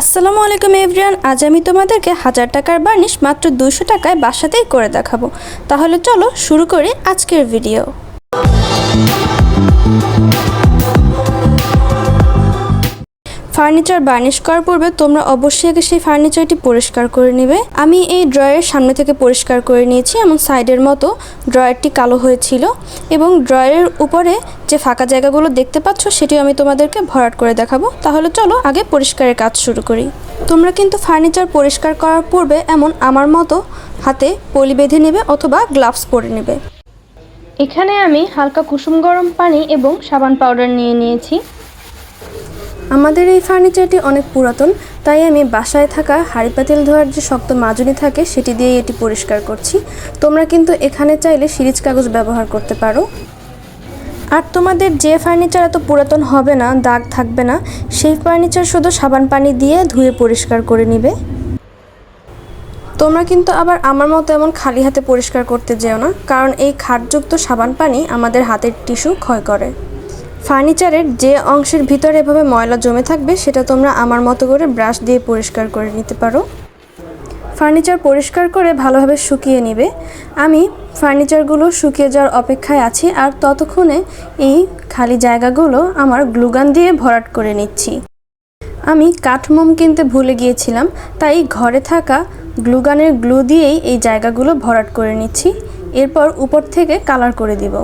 আসসালামু আলাইকুম এভরিয়ান আজ আমি তোমাদেরকে হাজার টাকার বার্নিশ মাত্র দুশো টাকায় বাসাতেই করে দেখাবো। তাহলে চলো শুরু করি আজকের ভিডিও। ফার্নিচার বার্নিশ করার পূর্বে তোমরা অবশ্যই আগে সেই ফার্নিচারটি পরিষ্কার করে নেবে। আমি এই ড্রয়ারের সামনে থেকে পরিষ্কার করে নিয়েছি এমন সাইডের মতো ড্রয়ারটি কালো হয়েছিল এবং ড্রয়ারের উপরে যে ফাঁকা জায়গাগুলো দেখতে পাচ্ছ সেটিও আমি তোমাদেরকে ভরাট করে দেখাবো। তাহলে চলো আগে পরিষ্কারের কাজ শুরু করি। তোমরা কিন্তু ফার্নিচার পরিষ্কার করার পূর্বে এমন আমার মতো হাতে পলি বেঁধে নেবে অথবা গ্লাভস পরে নেবে। এখানে আমি হালকা কুসুম গরম পানি এবং সাবান পাউডার নিয়ে নিয়েছি। আমাদের এই ফার্নিচারটি অনেক পুরাতন, তাই আমি বাসায় থাকা হাঁড়ি পাতিল ধোয়ার যে শক্ত মাজুনি থাকে, সেটি দিয়ে এটি পরিষ্কার করছি। তোমরা কিন্তু এখানে চাইলে সিরিজ কাগজ ব্যবহার করতে পারো। আর তোমাদের যে ফার্নিচার এত পুরাতন হবে না, দাগ থাকবে না, সেই ফার্নিচার শুধু সাবান পানি দিয়ে ধুয়ে পরিষ্কার করে নিবে। তোমরা কিন্তু আবার আমার মতো এমন খালি হাতে পরিষ্কার করতে যেও না, কারণ এই খাটযুক্ত সাবান পানি আমাদের হাতের টিস্যু ক্ষয় করে। ফার্নিচারের যে অংশের ভিতরে এভাবে ময়লা জমে থাকবে, সেটা তোমরা আমার মতো করে ব্রাশ দিয়ে পরিষ্কার করে নিতে পারো। ফার্নিচার পরিষ্কার করে ভালোভাবে শুকিয়ে নিবে। আমি ফার্নিচারগুলো শুকিয়ে যাওয়ার অপেক্ষায় আছি আর ততক্ষণে এই খালি জায়গাগুলো আমার গ্লুগান দিয়ে ভরাট করে নিচ্ছি। আমি কাঠমোম কিনতে ভুলে গিয়েছিলাম, তাই ঘরে থাকা গ্লুগানের গ্লু দিয়েই এই জায়গাগুলো ভরাট করে নিচ্ছি। এরপর উপর থেকে কালার করে দিব।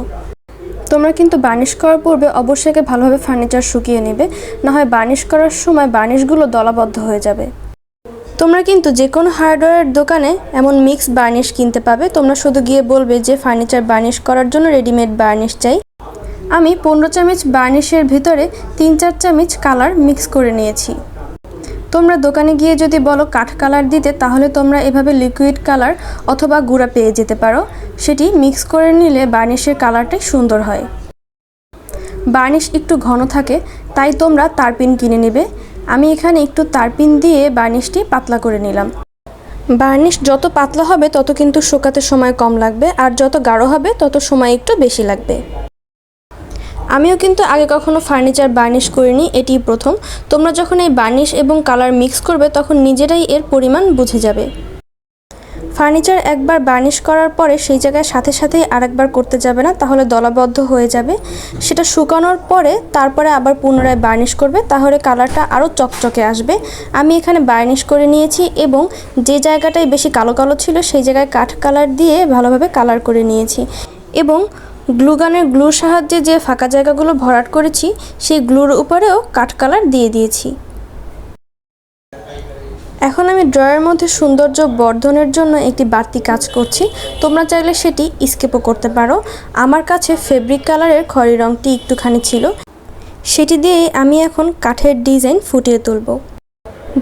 তোমরা কিন্তু বার্নিশ করার পূর্বে অবশ্যই আগে ভালোভাবে ফার্নিচার শুকিয়ে নেবে, না হয় বার্নিশ করার সময় বার্নিশগুলো দলাবদ্ধ হয়ে যাবে। তোমরা কিন্তু যে কোনো হার্ডওয়্যার দোকানে এমন মিক্স বার্নিশ কিনতে পাবে। তোমরা শুধু গিয়ে বলবে যে ফার্নিচার বার্নিশ করার জন্য রেডিমেড বার্নিশ চাই। আমি পনেরো চামচ বার্নিশের ভিতরে তিন চার চামচ কালার মিক্স করে নিয়েছি। তোমরা দোকানে গিয়ে যদি বলো কাঠ কালার দিতে, তাহলে তোমরা এভাবে লিকুইড কালার অথবা গুঁড়া পেয়ে যেতে পারো। সেটি মিক্স করে নিলে বার্নিশের কালারটাই সুন্দর হয়। বার্নিশ একটু ঘন থাকে, তাই তোমরা তারপিন কিনে নেবে। আমি এখানে একটু তারপিন দিয়ে বার্নিশটি পাতলা করে নিলাম। বার্নিশ যত পাতলা হবে, তত কিন্তু শুকাতে সময় কম লাগবে, আর যত গাঢ় হবে, তত সময় একটু বেশি লাগবে। আমিও কিন্তু আগে কখনো ফার্নিচার বার্নিশ করিনি এটি প্রথম। তোমরা যখন এই বার্নিশ এবং কালার মিক্স করবে, তখন নিজেরাই এর পরিমাণ বুঝে যাবে। ফার্নিচার একবার বার্নিশ করার পরে সেই জায়গায় সাথে সাথেই আরেকবার করতে যাবে না, তাহলে দলাবদ্ধ হয়ে যাবে। সেটা শুকানোর পরে তারপরে আবার পুনরায় বার্নিশ করবে, তাহলে কালারটা আরও চকচকে আসবে। আমি এখানে বার্নিশ করে নিয়েছি এবং যে জায়গাটায় বেশি কালো কালো ছিল, সেই জায়গায় কাঠ কালার দিয়ে ভালোভাবে কালার করে নিয়েছি। এবং গ্লুগানের গ্লুর সাহায্যে যে ফাঁকা জায়গাগুলো ভরাট করেছি, সেই গ্লুর উপরেও কাঠ কালার দিয়ে দিয়েছি। এখন আমি ড্রয়ের মধ্যে সৌন্দর্য বর্ধনের জন্য একটি বাড়তি কাজ করছি। তোমরা চাইলে সেটি স্কেপও করতে পারো। আমার কাছে ফেব্রিক কালারের খড়ি রঙটি একটুখানি ছিল। সেটি দিয়ে আমি এখন কাঠের ডিজাইন ফুটিয়ে তুলব।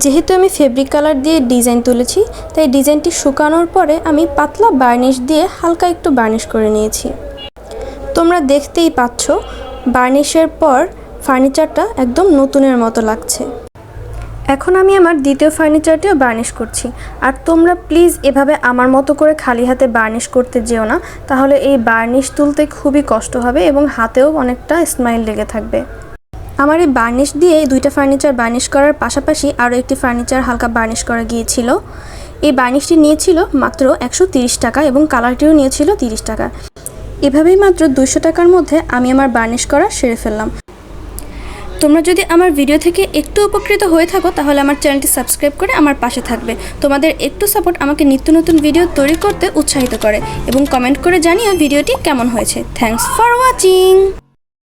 যেহেতু আমি ফেব্রিক কালার দিয়ে ডিজাইন তুলেছি, তাই ডিজাইনটি শুকানোর পরে আমি পাতলা বার্নিশ দিয়ে হালকা একটু বার্নিশ করে নিয়েছি। তোমরা দেখতেই পাচ্ছ, বার্নিশের পর ফার্নিচারটা একদম নতুনের মতো লাগছে। এখন আমি আমার দ্বিতীয় ফার্নিচারটিও বার্নিশ করছি। আর তোমরা প্লিজ এভাবে আমার মতো করে খালি হাতে বার্নিশ করতে যেও না, তাহলে এই বার্নিশ তুলতে খুবই কষ্ট হবে এবং হাতেও অনেকটা স্মাইল লেগে থাকবে। আমার এই বার্নিশ দিয়ে দুইটা ফার্নিচার বার্নিশ করার পাশাপাশি আরও একটি ফার্নিচার হালকা বার্নিশ করা গিয়েছিল। এই বার্নিশটি নিয়েছিল মাত্র একশো টাকা এবং কালারটিও নিয়েছিল তিরিশ টাকা। এভাবেই মাত্র দুশো টাকার মধ্যে আমি আমার বার্নিশ করা সেরে ফেললাম। তোমরা যদি আমার ভিডিও থেকে একটু উপকৃত হয়ে থাকো, তাহলে আমার চ্যানেলটি সাবস্ক্রাইব করে আমার পাশে থাকবে। তোমাদের একটু সাপোর্ট আমাকে নিত্য নতুন ভিডিও তৈরি করতে উৎসাহিত করে এবং কমেন্ট করে জানিও ভিডিওটি কেমন হয়েছে। Thanks for watching